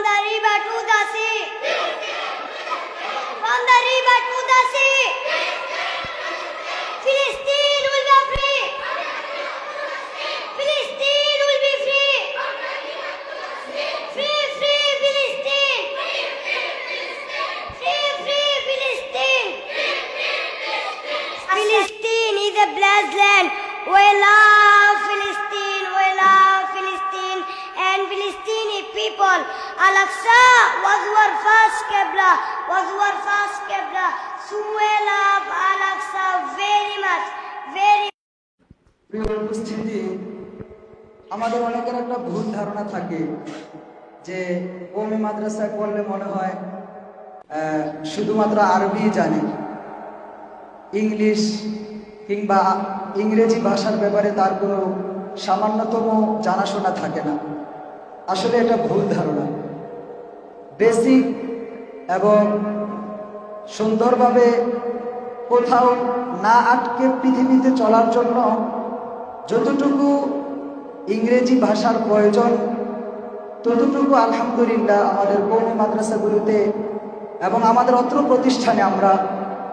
From the river to the sea. From the river to the sea. Philistine will be free. Philistine will be free. Free, free Philistine. Free, free Philistine. Philistine is a blessed land. We love Al-Aqsa was our first Qibla. Was our first Qibla. So we love Al-Aqsa very much. Very প্রিয় আমাদের অনেকের একটা ভুল ধারণা থাকে যে কৌমি মাদ্রাসায় পড়লে মনে হয় শুধুমাত্র আরবি জানে ইংলিশ কিংবা ইংরেজি ভাষার ব্যাপারে তার কোনো সামান্যতম জানাশোনা থাকে না আসলে এটা ভুল ধারণা বেসিক এবং সুন্দরভাবে কোথাও না আটকে পৃথিবীতে চলার জন্য যতটুকু ইংরেজি ভাষার প্রয়োজন, ততটুকু আলহামদুলিল্লাহ আমাদের কৌমি মাদ্রাসাগুলোতে এবং আমাদের অত্র প্রতিষ্ঠানে আমরা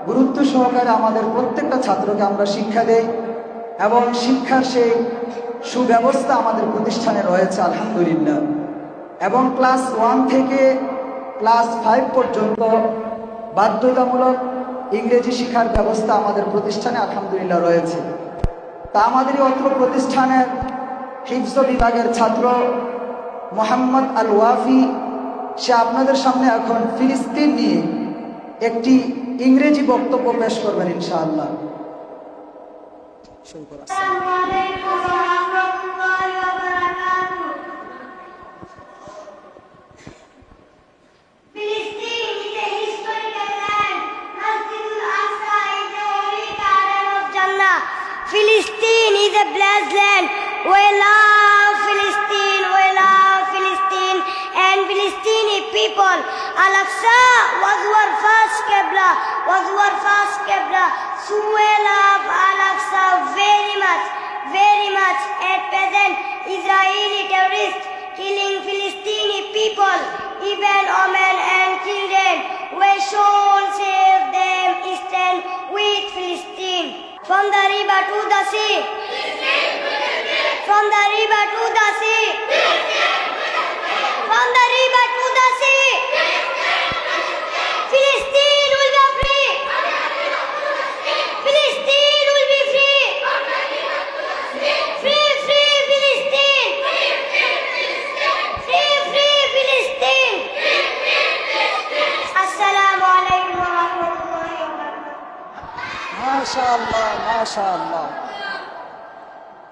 গুরুত্ব সহকারে আমাদের প্রত্যেকটা ছাত্রকে আমরা শিক্ষা দেই এবং শিক্ষার সেই সুব্যবস্থা আমাদের প্রতিষ্ঠানে রয়েছে, আলহামদুলিল্লাহ। এবং ক্লাস ওয়ান থেকে ক্লাস ফাইভ পর্যন্ত বাধ্যতামূলক ইংরেজি শিক্ষার ব্যবস্থা আমাদের প্রতিষ্ঠানে আলহামদুলিল্লাহ রয়েছে। তা আমাদের অত্র প্রতিষ্ঠানের হিফজ বিভাগের ছাত্র মোহাম্মদ আল ওয়াফি সে আপনাদের সামনে এখন ফিলিস্তিন নিয়ে একটি ইংরেজি বক্তব্য পেশ করবেন ইনশাআল্লাহ। শুরু করা Philistine is a blessed land. We love Philistine. We love Philistine and Philistine people. Al-Aqsa was our first Qibla. Was our first Qibla. So we love Al-Aqsa very much. Very much. At present, Israeli terrorists killing Philistine people, even women and children. We should river to the sea. From the river to the sea. মাশাআল্লাহ মাশাআল্লাহ।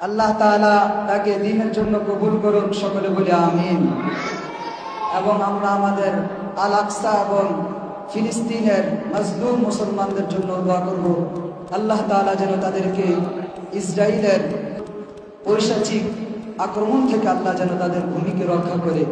আল্লাহ তাআলা তাকে দিনের জন্য কবুল করুন, সকলে বলে আমিন। এবং আমরা আমাদের আল আকসা এবং ফিলিস্তিনের মজলুম মুসলমানদের জন্য দোয়া করব। আল্লাহ তাআলা যেন তাদেরকে ইসরায়েলের পৈশাচিক আক্রমণ থেকে আল্লাহ যেন তাদের ভূমিকে রক্ষা করে।